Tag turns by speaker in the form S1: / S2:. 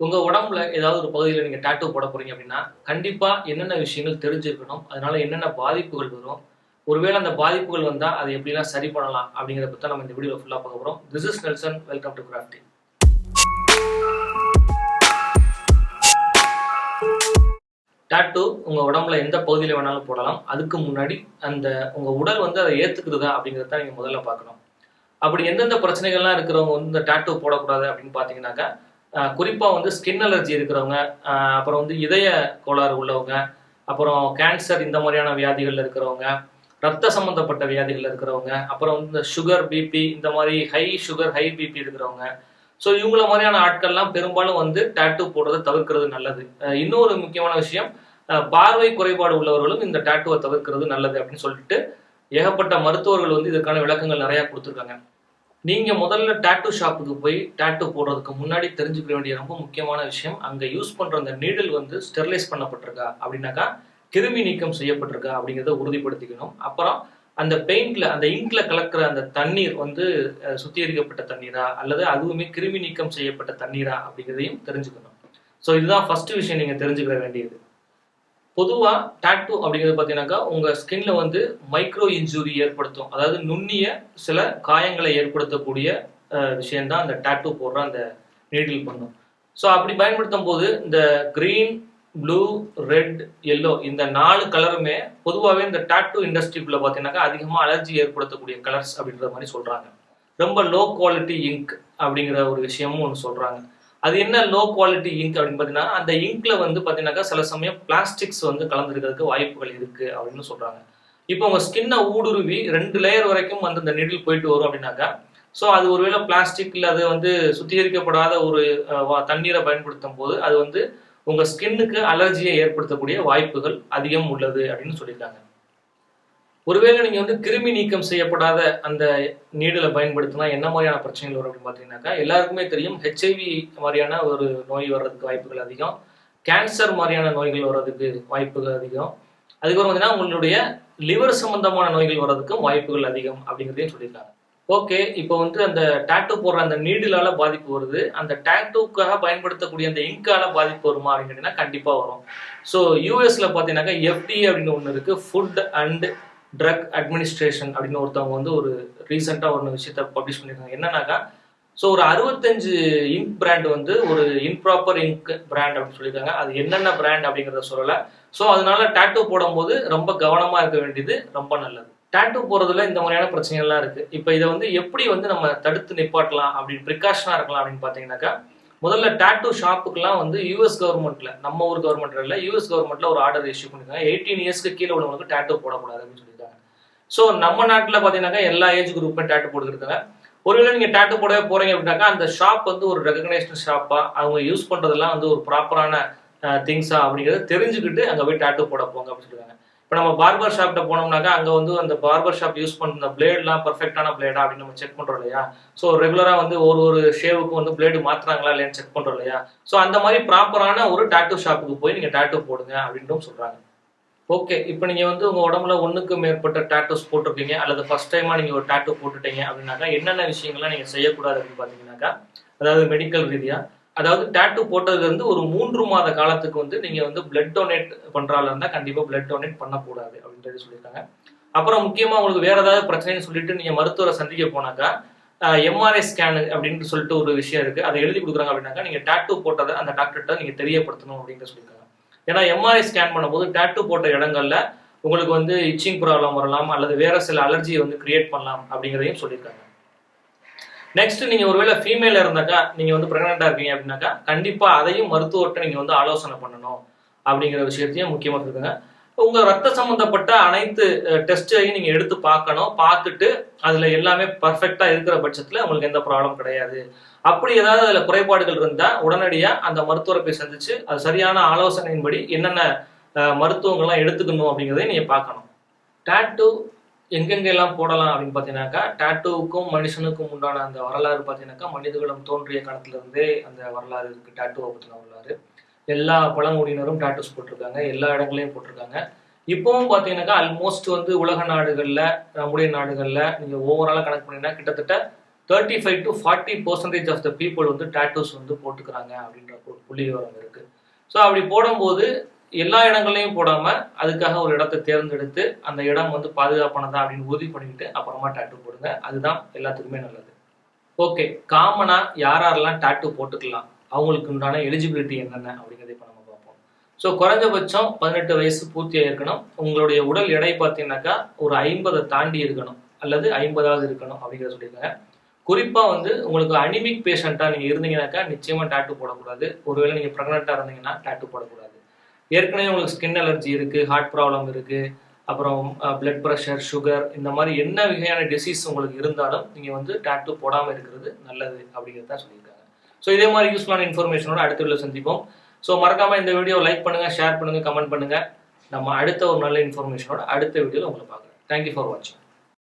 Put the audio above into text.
S1: உங்க உடம்புல ஏதாவது ஒரு பகுதியில் நீங்க டாட்டூ போட போறீங்க அப்படின்னா கண்டிப்பா என்னென்ன விஷயங்கள் தெரிஞ்சிருக்கணும் அதனால என்னென்ன பாதிப்புகள் வரும் ஒருவேளை அந்த பாதிப்புகள் வந்தா அதை எப்படிலாம் சரி பண்ணலாம் அப்படிங்கிறத பத்தி நம்ம இந்த வீடியோ ஃபுல்லா பார்க்க போறோம். This is Nelson welcome to crafty tattoo உங்க உடம்புல எந்த பகுதியில வேணாலும் போடலாம். அதுக்கு முன்னாடி அந்த உங்க உடல் வந்து அதை ஏத்துக்குறதா அப்படிங்கிறத நீங்க முதல்ல பார்க்கணும். அப்படி எந்தெந்த பிரச்சனைகள்லாம் இருக்கிறவங்க வந்து இந்த டாட்டூ போடக்கூடாது அப்படின்னு பாத்தீங்கன்னாக்கா குறிப்பாக வந்து ஸ்கின் அலர்ஜி இருக்கிறவங்க அப்புறம் வந்து இதய கோளாறு உள்ளவங்க அப்புறம் கேன்சர் இந்த மாதிரியான வியாதிகள் இருக்கிறவங்க ரத்த சம்பந்தப்பட்ட வியாதிகள் இருக்கிறவங்க அப்புறம் வந்து இந்த சுகர் பிபி இந்த மாதிரி ஹை சுகர் ஹை பிபி இருக்கிறவங்க. ஸோ இவங்கள மாதிரியான ஆட்கள்லாம் பெரும்பாலும் வந்து டாட்டூ போடுறதை தவிர்க்கிறது நல்லது. இன்னொரு முக்கியமான விஷயம் பார்வை குறைபாடு உள்ளவர்களும் இந்த டாட்டூவை தவிர்க்கிறது நல்லது அப்படின்னு சொல்லிட்டு ஏகப்பட்ட மருத்துவர்கள் வந்து இதற்கான விளக்கங்கள் நிறையா கொடுத்துருக்காங்க. நீங்க முதல்ல டாட்டூ ஷாப்புக்கு போய் டாட்டூ போடுறதுக்கு முன்னாடி தெரிஞ்சுக்க வேண்டிய ரொம்ப முக்கியமான விஷயம் அங்க யூஸ் பண்ற அந்த நீடில் வந்து ஸ்டெர்லைஸ் பண்ணப்பட்டிருக்கா? அப்படின்னாக்கா கிருமி நீக்கம் செய்யப்பட்டிருக்கா? அப்படிங்கிறத உறுதிப்படுத்திக்கணும். அப்புறம் அந்த பெயிண்ட்ல அந்த இங்க்ல கலக்கிற அந்த தண்ணீர் வந்து சுத்திகரிக்கப்பட்ட தண்ணீரா? அல்லது அதுவுமே கிருமி நீக்கம் செய்யப்பட்ட தண்ணீரா? அப்படிங்கிறதையும் தெரிஞ்சுக்கணும். ஸோ இதுதான் ஃபர்ஸ்ட் விஷயம் நீங்க தெரிஞ்சுக்க வேண்டியது. பொதுவாக டாட்டூ அப்படிங்கிறது பார்த்தீங்கன்னாக்கா உங்கள் ஸ்கின்ல வந்து மைக்ரோ இன்ஜுரி ஏற்படுத்தும். அதாவது நுண்ணிய சில காயங்களை ஏற்படுத்தக்கூடிய அஹ், விஷயம்தான் அந்த டாட்டூ போடுற அந்த நீடில் பண்ணும். ஸோ அப்படி பயன்படுத்தும் போது இந்த க்ரீன் ப்ளூ ரெட் எல்லோ இந்த நாலு கலருமே பொதுவாகவே இந்த டாட்டூ இண்டஸ்ட்ரிக்குள்ள பார்த்தீங்கன்னாக்கா அதிகமாக அலர்ஜி ஏற்படுத்தக்கூடிய கலர்ஸ் அப்படின்ற மாதிரி சொல்கிறாங்க ரொம்ப லோ குவாலிட்டி இங்க் அப்படிங்கிற ஒரு விஷயமும் ஒன்று சொல்கிறாங்க அது என்ன லோ குவாலிட்டி இங்க் அப்படின்னு பார்த்தீங்கன்னா அந்த இங்க்ல வந்து பார்த்தீங்கன்னாக்கா சில சமயம் பிளாஸ்டிக்ஸ் வந்து கலந்துருக்கிறதுக்கு வாய்ப்புகள் இருக்கு அப்படின்னு சொல்றாங்க. இப்போ உங்க ஸ்கின்னை ஊடுருவி ரெண்டு லேயர் வரைக்கும் வந்து அந்த நெடில் போயிட்டு வரும் அப்படின்னாக்கா ஸோ அது ஒருவேளை பிளாஸ்டிக் இல்லை அது வந்து சுத்திகரிக்கப்படாத ஒரு வா- தண்ணீரை பயன்படுத்தும் போது அது வந்து உங்க ஸ்கின்னுக்கு அலர்ஜியை ஏற்படுத்தக்கூடிய வாய்ப்புகள் அதிகம் உள்ளது அப்படின்னு சொல்லியிருக்காங்க. ஒருவேளை நீங்க வந்து கிருமி நீக்கம் செய்யப்படாத அந்த நீடலை பயன்படுத்தினா என்ன மாதிரியான பிரச்சனைகள் வரும் அப்படின்னு பார்த்தீங்கன்னாக்கா எல்லாருக்குமே தெரியும் ஹெச்ஐவி மாதிரியான ஒரு நோய் வர்றதுக்கு வாய்ப்புகள் அதிகம். கேன்சர் மாதிரியான நோய்கள் வர்றதுக்கு வாய்ப்புகள் அதிகம். அதுக்கப்புறம் பார்த்தீங்கன்னா உங்களுடைய லிவர் சம்பந்தமான நோய்கள் வர்றதுக்கும் வாய்ப்புகள் அதிகம் அப்படிங்கிறதையும் சொல்லியிருக்காங்க. ஓகே இப்போ வந்து அந்த டேட்டூ போடுற அந்த நீடிலால பாதிப்பு வருது. அந்த டேட்டூக்காக பயன்படுத்தக்கூடிய அந்த இங்கால பாதிப்பு வருமா அப்படின்னு கேட்டீங்கன்னா கண்டிப்பா வரும். ஸோ யூஎஸ்ல பார்த்தீங்கன்னாக்கா எஃப்டிஏ அப்படின்னு ஒன்று இருக்கு ஃபுட் அண்ட் ட்ரக் அட்மினிஸ்ட்ரேஷன் அப்படின்னு ஒருத்தவங்க வந்து ஒரு ரீசெண்டாக ஒரு விஷயத்த பப்ளிஷ் பண்ணியிருக்காங்க. என்னன்னாக்கா ஸோ ஒரு அறுபத்தஞ்சு இங்க் பிராண்ட் வந்து ஒரு இம்ப்ராப்பர் இங்க் பிராண்ட் அப்படின்னு சொல்லியிருக்காங்க. அது என்னென்ன பிராண்ட் அப்படிங்கிறத சொல்லலை. ஸோ அதனால டேட்டூ போடும்போது ரொம்ப கவனமாக இருக்க வேண்டியது ரொம்ப நல்லது. டேட்டூ போகிறதுல இந்த மாதிரியான பிரச்சனைகள்லாம் இருக்குது இப்போ இதை வந்து எப்படி வந்து நம்ம தடுத்து நிப்பாட்டலாம் அப்படின்னு ப்ரிகாஷனாக இருக்கலாம் அப்படின்னு பார்த்தீங்கன்னாக்கா முதல்ல டாட்டூ ஷாப்புக்கெல்லாம் வந்து யூஎஸ் கவர்மெண்ட்ல நம்ம ஊர் கவர்மெண்ட்ல இல்லை யூஎஸ் கவர்மெண்ட்ல ஒரு ஆர்டர் இஷ்யூ பண்ணிருக்காங்க. எயிட்டீன் இயர்ஸ்க்கு கீழே உள்ளவங்களுக்கு டாட்டூ போடக்கூடாது அப்படின்னு சொல்லியிருக்காங்க ஸோ நம்ம நாட்டில் பார்த்தீங்கன்னா எல்லா ஏஜ் குரூப்பும் டாட்டூ போட்டுருக்காங்க ஒருவேளை நீங்க டாட்டூ போடவே போறீங்க அப்படின்னாக்கா அந்த ஷாப் வந்து ஒரு ரெகக்னைஸ்டு ஷாப்பா அவங்க யூஸ் பண்றதெல்லாம் வந்து ஒரு ப்ராப்பரான திங்ஸா அப்படிங்கிறத தெரிஞ்சுக்கிட்டு அங்கே போய் டாட்டூ போட போங்க அப்படின்னு சொல்லிருக்காங்க. இப்போ நம்ம பார்பர் ஷாப்ட்ட போனோம்னாக்கா அங்கே வந்து அந்த பார்பர் ஷாப் யூஸ் பண்ண பிளேட்லாம் பர்ஃபெக்டான பிளேடா அப்படின்னு நம்ம செக் பண்றோம் இல்லையா? ஸோ ரெகுலராக வந்து ஒரு ஒரு ஷேவுக்கும் வந்து பிளேடு மாத்துறாங்களா இல்லையான்னு செக் பண்றோம் இல்லையா? ஸோ அந்த மாதிரி ப்ராப்பரான ஒரு டாட்டூ ஷாப்புக்கு போய் நீங்க டாட்டூ போடுங்க அப்படின்ட்டும் சொல்றாங்க. ஓகே இப்போ நீங்கள் வந்து உங்கள் உடம்புல ஒன்றுக்கு மேற்பட்ட டேட்டூஸ் போட்டிருக்கீங்க அல்லது ஃபர்ஸ்ட் டைமாக நீங்கள் ஒரு டேட்டூ போட்டுட்டீங்க அப்படின்னாக்கா என்னென்ன விஷயங்கள்லாம் நீங்கள் செய்யக்கூடாது அப்படின்னு பார்த்தீங்கன்னாக்கா அதாவது மெடிக்கல் ரீதியாக அதாவது டாட்டூ போட்டதுல இருந்து ஒரு மூன்று மாத காலத்துக்கு வந்து நீங்க வந்து பிளட் டொனேட் பண்றால இருந்தா கண்டிப்பா பிளட் டொனேட் பண்ணக்கூடாது அப்படின்றது சொல்லியிருக்காங்க. அப்புறம் முக்கியமா உங்களுக்கு வேற ஏதாவது பிரச்சனைன்னு சொல்லிட்டு நீங்க மருத்துவரை சந்திக்க போனாக்கா எம்ஆர்ஐ ஸ்கேனு அப்படின்னு சொல்லிட்டு ஒரு விஷயம் இருக்கு. அதை எழுதி கொடுக்குறாங்க அப்படின்னாக்கா நீங்க டேட்டு போட்டதை அந்த டாக்டர்கிட்ட நீங்க தெரியப்படுத்தணும் அப்படின்னு சொல்லியிருக்காங்க. ஏன்னா எம்ஆர்ஐ ஸ்கேன் பண்ணும்போது டேட்டு போட்ட இடங்கள்ல உங்களுக்கு வந்து இச்சிங் ப்ராப்ளம் வரலாம் அல்லது வேற சில அலர்ஜியை வந்து கிரியேட் பண்ணலாம் அப்படிங்கிறதையும் சொல்லியிருக்காங்க. நெக்ஸ்ட் நீங்க ஒருவேளை ஃபீமேல இருந்தாக்கா நீங்க வந்து பிரெக்னெண்டா இருக்கீங்க அப்படின்னாக்கா கண்டிப்பா அதையும் மருத்துவர்கிட்ட நீங்க வந்து ஆலோசனை பண்ணணும் அப்படிங்கிற விஷயத்தையும் முக்கியமா இருக்குங்க உங்க ரத்த சம்பந்தப்பட்ட அனைத்து டெஸ்டையும் நீங்க எடுத்து பார்க்கணும். பார்த்துட்டு அதுல எல்லாமே பர்ஃபெக்டா இருக்கிற பட்சத்துல உங்களுக்கு எந்த ப்ராப்ளம் கிடையாது. அப்படி ஏதாவது அதுல குறைபாடுகள் இருந்தா உடனடியா அந்த மருத்துவரை போய் சந்திச்சு அது சரியான ஆலோசனையின்படி என்னென்ன மருத்துவங்கள்லாம் எடுத்துக்கணும் அப்படிங்கிறதையும் நீங்க பார்க்கணும். டாட்டூ எங்கெங்கெல்லாம் போடலாம் அப்படின்னு பார்த்தீங்கன்னாக்கா டாட்டூவுக்கும் மனுஷனுக்கும் உண்டான அந்த வரலாறு பார்த்தீங்கன்னாக்கா மனிதகுலம் தோன்றிய காலத்துல இருந்தே அந்த வரலாறு இருக்கு. டாட்டூவை பற்றின வரலாறு. எல்லா பழங்குடியினரும் டாட்டூஸ் போட்டிருக்காங்க. எல்லா இடங்களையும் போட்டிருக்காங்க. இப்போவும் பார்த்தீங்கன்னாக்கா ஆல்மோஸ்ட் வந்து உலக நாடுகளில் நம்முடைய நாடுகளில் நீங்கள் ஓவராலாக கணக்கு பண்ணீங்கன்னா கிட்டத்தட்ட thirty five to forty percentage of the people வந்து டாட்டூஸ் வந்து போட்டுக்கிறாங்க அப்படின்ற புள்ளி விவரம் இருக்குது ஸோ அப்படி போடும்போது எல்லா இடங்களையும் போடாம அதுக்காக ஒரு இடத்தை தேர்ந்தெடுத்து அந்த இடம் வந்து பாதுகாப்பானதா அப்படின்னு உறுதி பண்ணிக்கிட்டு அப்புறமா டாட்டு போடுங்க. அதுதான் எல்லாத்துக்குமே நல்லது. ஓகே காமனா யார் யாரெல்லாம் டாட்டு போட்டுக்கலாம்? அவங்களுக்கு உண்டான எலிஜிபிலிட்டி என்னென்ன அப்படிங்கிறத இப்போ நம்ம பார்ப்போம். ஸோ குறைஞ்சபட்சம் பதினெட்டு வயசு பூர்த்தியாக இருக்கணும் உங்களுடைய உடல் எடை பார்த்தீங்கன்னாக்கா ஒரு ஐம்பதை தாண்டி இருக்கணும். அல்லது ஐம்பதாவது இருக்கணும் அப்படிங்கிறத சொல்லியிருக்காங்க. குறிப்பாக வந்து உங்களுக்கு அனிமிக் பேஷண்ட்டாக நீங்கள் இருந்தீங்கன்னாக்கா நிச்சயமாக டாட்டு போடக்கூடாது. ஒருவேளை நீங்கள் ப்ரெக்னெண்ட்டாக இருந்தீங்கன்னா டாட்டு போடக்கூடாது. ஏற்கனவே உங்களுக்கு ஸ்கின் அலர்ஜி இருக்குது ஹார்ட் ப்ராப்ளம் இருக்குது அப்புறம் பிளட் ப்ரெஷர் சுகர் இந்த மாதிரி என்ன வகையான டிசீஸ் உங்களுக்கு இருந்தாலும் நீங்கள் வந்து டேட்டூ போடாமல் இருக்கிறது நல்லது அப்படிங்கிறத சொல்லியிருக்காங்க. ஸோ இதே மாதிரி யூஸ்ஃபுல்லான இன்ஃபர்மேஷனோட அடுத்த வீடியோ சந்திப்போம். ஸோ மறக்காமல் இந்த வீடியோ லைக் பண்ணுங்கள் ஷேர் பண்ணுங்கள் கமெண்ட் பண்ணுங்கள் நம்ம அடுத்த ஒரு நல்ல இன்ஃபர்மேஷனோட அடுத்த வீடியோவில் உங்களை பார்க்குறேன் தேங்க்யூ ஃபார் வாட்சிங்